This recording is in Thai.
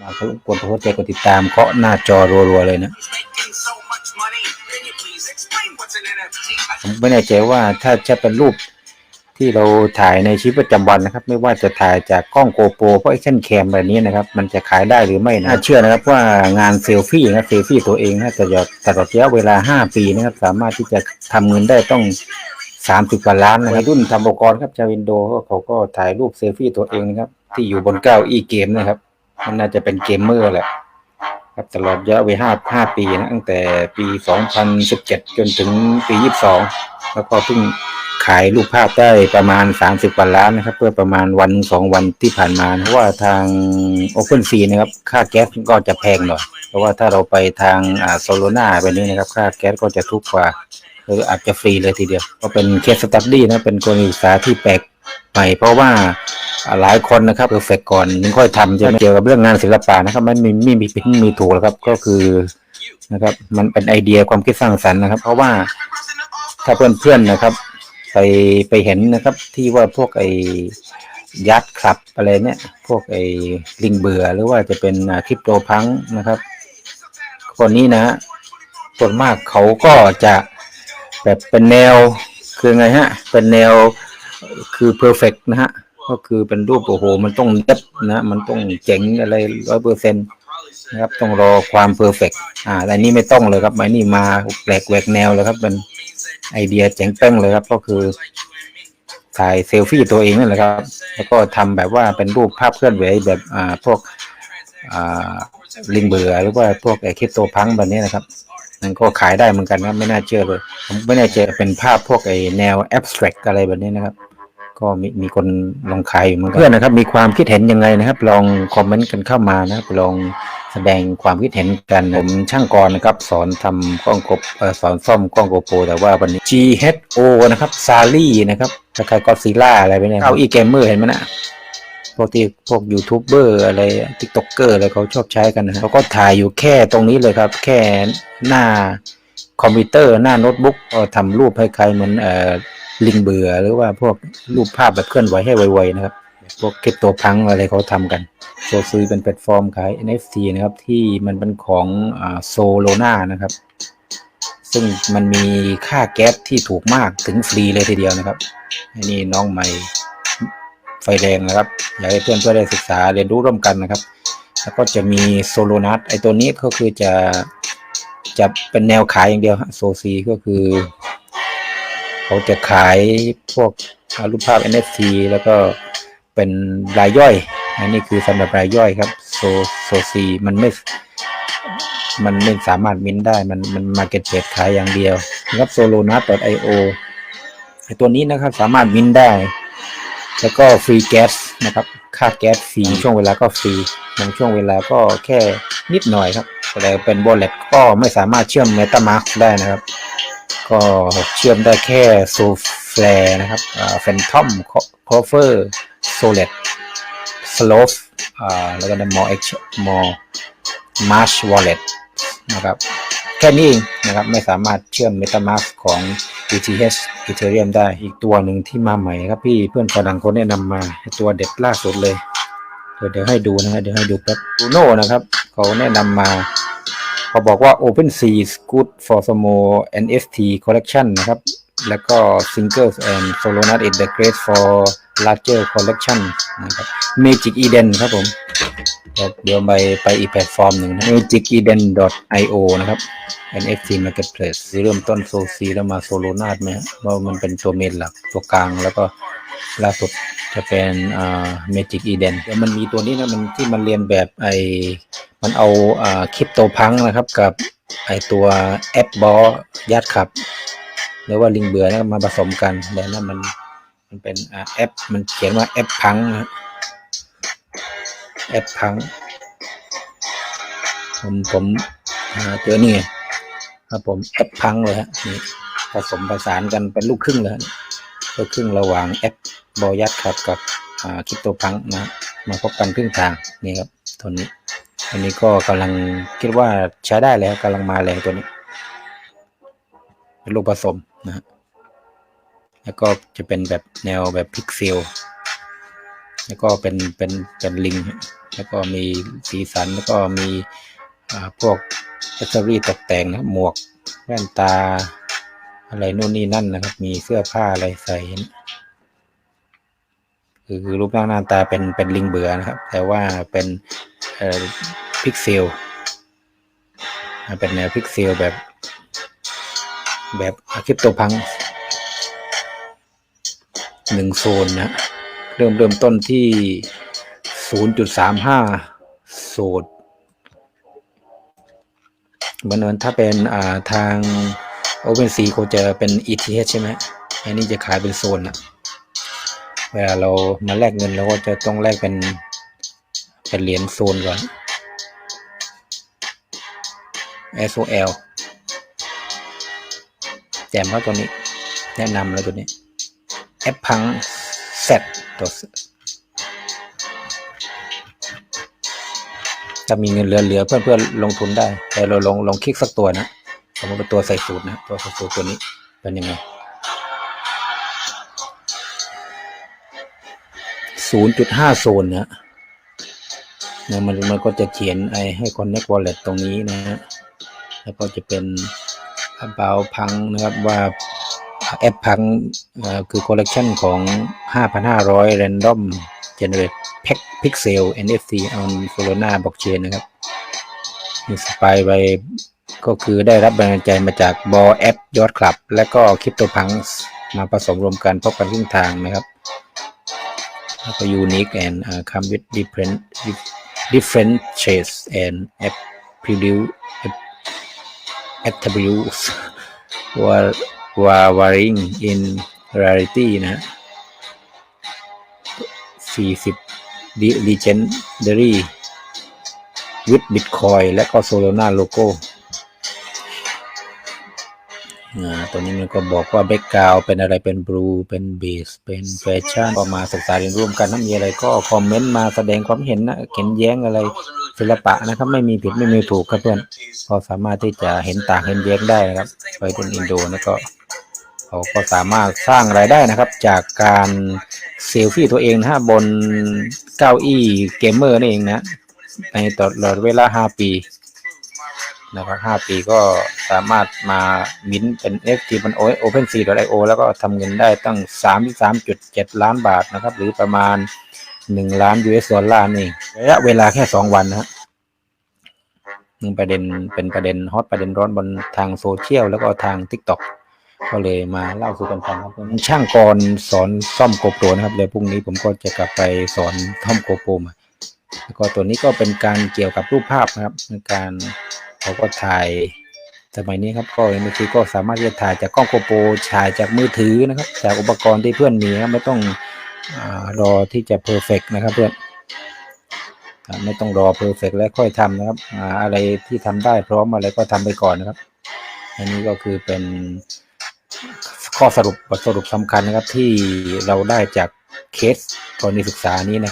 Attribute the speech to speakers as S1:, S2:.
S1: มากดหัวใจกดติดตามเคาะหน้าจอรัวๆเลยนะ
S2: making so much money. Can you please explain what's an NFT?
S1: ผมไม่แน่ใจว่าถ้าจะเป็นรูปที่เราถ่ายในชีวิตประจำวันนะครับ ไม่ว่าจะถ่ายจากกล้องโกโปรเพราะไอเช่นแคมแบบนี้นะครับ มันจะขายได้หรือไม่นะน่าเชื่อนะครับว่างานเซลฟี่นะเซลฟี่ตัวเองนะตลอดตลอดระยะเวลา 5 ปีนะครับ สามารถที่จะทำเงินได้ต้อง30กว่าล้านนะครับวัยรุ่นทำอุปกรณ์ครับชาวอินโดเขาก็ถ่ายรูปเซลฟี่ตัวเองนะครับ ที่อยู่บนเก้าอี้เกมนะครับ มันน่าจะเป็นเกมเมอร์แหละ ครับตลอดระยะเวลาห้าปีนะตั้งแต่ปี2017จนถึงปี22แล้วก็เพิ่งขายรูปภาพได้ประมาณ 30กว่าล้านนะครับ เพื่อประมาณวันสองวันที่ผ่านมาเพราะว่าทาง OpenSea นะครับ ค่าแก๊สก็จะแพงหน่อย เพราะว่าถ้าเราไปทางอ่าโซโลนาแบบนี้นะครับ ค่าแก๊สก็จะถูกกว่าหรืออาจจะฟรีเลยทีเดียว ก็เป็นเคสสตัดดี้นะเป็นกรณีศึกษาที่แปลก ใหม่เพราะว่าหลายคนนะครับเพอร์เฟกก่อนถึงค่อยทำจะไม่เกี่ยวกับเรื่องงานศิลปะนะครับ มันมีมีมีผิดมีถูกแล้วครับ ก็คือนะครับ มันเป็นไอเดียความคิดสร้างสรรค์นะครับ เพราะว่าถ้าเพื่อนๆนะครับ ไปไปเห็นนะครับ ที่ว่าพวกไอยัดคลับอะไรเนี่ย พวกไอลิงเบื่อหรือว่าจะเป็นคริปโตพังนะครับ คนนี้นะส่วนมากเขาก็จะแบบเป็นแนวคือไงฮะ เป็นแนว คือเพอร์เฟกนะฮะ ก็คือเป็นรูปโอ้โห มันต้องเด็บนะ มันต้องเจ๋งอะไรร้อยเปอร์เซ็นต์นะครับ ต้องรอความเพอร์เฟกอ่าแต่นี่ไม่ต้องเลยครับไอ้นี่มาแปลกแหวกแนวเลยครับเป็นไอเดียเจ๋งเป้งเลยครับ ก็คือถ่ายเซลฟี่ตัวเองนั่นแหละครับ แล้วก็ทำแบบว่าเป็นรูปภาพเคลื่อนไหวแบบอ่าพวกอ่าลิงเบื่อหรือว่าพวกไอคริปโตพังแบบนี้นะครับมันก็ขายได้เหมือนกันครับไม่น่าเชื่อเลย ผมไม่แน่ใจเป็นภาพพวกไอแนวแอบสแตรกอะไรแบบนี้นะครับ ก็มีมีคนลองขายอยู่เหมือนกันเพื่อนนะครับ มีความคิดเห็นยังไงนะครับ ลองคอมเมนต์กันเข้ามานะครับลองแสดงความคิดเห็นกันผมช่างกรนะครับ สอนทำกล้องกบสอนซ่อมกล้องโกโปรแต่ว่าวันนี้ GHO นะครับซารี่นะครับใคล้ายๆก็ซีล่าอะไรไปเนี่ยเขาอีเกมเมอร์เห็นไหมนะพวกที่พวกยูทูบเบอร์อะไรทิกต็อกเกอร์อะไรเขาชอบใช้กันนะเขาก็ถ่ายอยู่แค่ตรงนี้เลยครับ แค่หน้าคอมพิวเตอร์หน้าโน้ตบุ๊กทำรูปให้ใครเหมือนเอ่อ ลิงเบื่อหรือว่าพวกรูปภาพแบบเคลื่อนไหวให้ไวๆนะครับพวกคริปโตพังอะไรเขาทำกันโซซื้อเป็นแพลตฟอร์มขาย NFT นะครับ ที่มันเป็นของโซโลนานะครับ ซึ่งมันมีค่าแก๊สที่ถูกมากถึงฟรีเลยทีเดียวนะครับอันนี้น้องใหม่ไฟแรงนะครับ อยากให้เพื่อนเพื่อได้ศึกษาเรียนรู้ร่วมกันนะครับ แล้วก็จะมีโซโลนัสไอตัวนี้ก็คือจะจะเป็นแนวขายอย่างเดียวโซซีก็คือ เขาจะขายพวกรูปภาพ NFT แล้วก็เป็นรายย่อย อันนี้คือสำหรับรายย่อยครับโซโซซีมันไม่มันไม่สามารถมินได้ มันมันมาเก็ตเพจขายอย่างเดียวนะครับ solonut.io ไอตัวนี้นะครับสามารถมินได้ แล้วก็ฟรีแก๊สนะครับ ค่าแก๊สฟรีช่วงเวลาก็ฟรีบางช่วงเวลาก็แค่นิดหน่อยครับ แต่เป็น wallet ก็ไม่สามารถเชื่อม MetaMask ได้นะครับ ก็เชื่อมได้แค่โซแฟร์นะครับแฟนทอมคอฟเฟอร์โซเลตสโลฟแล้วก็มอเอ็กมอมาร์ชวอลเล็ตนะครับแค่นี้เองนะครับไม่สามารถเชื่อม MetaMask ของ ETH Ethereum ได้อีกตัวหนึ่งที่มาใหม่ครับพี่เพื่อนฝรั่งคนแนะนำมาตัวเด็ดล่าสุดเลย เดี๋ยวเดี๋ยวให้ดูนะฮะเดี๋ยวให้ดูแป๊บ Bruno นะครับ เขาแนะนำมา เขาบอกว่า OpenSea is good for small NFT collection นะครับ แล้วก็ Singles and Solonut is the great for larger collection นะครับ Magic Eden ครับผมเดี๋ยวไปไปอีกแพลตฟอร์มหนึ่ง magiceden.io นะครับ NFT marketplace เริ่มต้นโซซีแล้วมาโซโลนาดไหมว่ามันเป็นตัวเมนหลักตัวกลางแล้วก็ล่าสุดจะเป็น Magic Eden แล้วมันมีตัวนี้นะมันที่มันเรียนแบบไอ มันเอาคริปโตพังนะครับกับไอตัวแอปบอยัดขับหรือว่าลิงเบื่อนะมาผสมกันแล้วนั่นมันมันเป็นแอปมันเขียนว่าแอปพังนะแอปพัง ผมผมหาเจอนี่ครับผมแอปพังเลยฮะนี่ผสมผสานกันเป็นลูกครึ่งเลยฮะลูกครึ่งระหว่างแอปบอยัดขับกับคริปโตพังนะมาพบกันครึ่งทางนี่ครับตัวนี้ อันนี้ก็กำลังคิดว่าใช้ได้แล้วกำลังมาแรงตัวนี้ เป็นลูกผสมนะฮะแล้วก็จะเป็นแบบแนวแบบพิกเซล แล้วก็เป็นเป็นเป็นลิง แล้วก็มีสีสัน แล้วก็มีอ่าพวกอัซเซอรี่ตกแต่งนะหมวกแว่นตา อะไรนู่นนี่นั่นนะครับ มีเสื้อผ้าอะไรใส่นะคือคือรูปร่างหน้าตาเป็นเป็นลิงเบื่อนะครับ แต่ว่าเป็น พิกเซลเป็นแนวพิกเซลแบบ แบบคริปโตพังหนึ่งโซนนะ เริ่มเริ่มต้นที่ 0.35 โซนเหมือนเหมือนถ้าเป็นอ่าทาง OpenSea เขาจะเป็น ETH ใช่ไหมอันนี้จะขายเป็นโซนนะเวลาเรามาแลกเงินเราก็จะต้องแลกเป็น เป็นเหรียญโซนก่อน SOL แจมครับตัวนี้ แนะนำแล้วตัวนี้แอปพังเซตตัวจะมีเงินเหลือๆเพื่อนเพื่อนๆลงทุนได้ แต่เราลองลองคลิกสักตัวนะสมมติเป็นตัวใส่สูตรนะ ตัวใส่สูตรตัวนี้เป็นยังไงศูนย์จุดห้าโซนนะ นี่ยมันมันก็จะเขียนไอให้ connect wallet ตรงนี้นะฮะแล้วก็จะเป็น about พังนะครับว่าแอปพังเอ่อคอ collection ของ 5,500 random generate pack pixel NFT on Solana blockchain นะครับมีสปายไปก็คือได้รับแรงบันดาลใจมาจากบอแอปยอดคลับ และก็คริปโตพังมาผสมรวมกันพบกันครึ่งทางนะครับแล้วก็ unique and uh, come with different different shades and attributes were were varying in rarity นะ40 legendary with bitcoin และก็ solana logo ตัวนี้มันก็บอกว่า background เป็นอะไรเป็น blue เป็น base เป็นแฟชั่นก็มาศึกษาเรียนร่วมกันถ้ามีอะไรก็คอมเมนต์มาแสดงความเห็นนะเขียนแย้งอะไรศิลปะนะครับไม่มีผิดไม่มีถูกครับเพื่อนก็สามารถที่จะเห็นต่างเห็นแย้งได้นะครับไปเป็นอินโดแล้วก็เขาก็สามารถสร้างรายได้นะครับ จากการเซลฟี่ตัวเองนะฮะบนเก้าอี้เกมเมอร์นี่เองนะในตลอดเวลา 5 ปี นะครับ5ปีก็สามารถมามิ้นเป็น NFT บน OpenSea.io แล้วก็ทำเงินได้ตั้ง 33.7 ล้านบาทนะครับ หรือประมาณ 1 ล้าน US ดอลลาร์นี่ระยะเวลาแค่ 2 วันนะฮะหนึ่งประเด็นเป็นประเด็นฮอตประเด็นร้อนบนทางโซเชียลแล้วก็ทาง TikTok ก็เลยมาเล่าสู่กันฟังครับช่างกรสอนซ่อมโกโปรนะครับเดี๋ยวพรุ่งนี้ผมก็จะกลับไปสอนซ่อมโกโปรมาแล้วก็ตัวนี้ก็เป็นการเกี่ยวกับรูปภาพนะครับในการ เขาก็ถ่ายสมัยนี้ครับก็บางทีก็สามารถที่จะถ่ายจากกล้องโกโปรถ่ายจากมือถือนะครับ จากอุปกรณ์ที่เพื่อนมีครับไม่ต้องอรอที่จะเพอร์เฟกนะครับเพื่อนไม่ต้องรอเพอร์เฟกแล้วค่อยทำนะครับอะไรที่ทำได้พร้อมอะไรก็ทำไปก่อนนะครับ อันนี้ก็คือเป็นข้อสรุปบทสรุปสำคัญนะครับที่เราได้จากเคสกรณีศึกษานี้นะ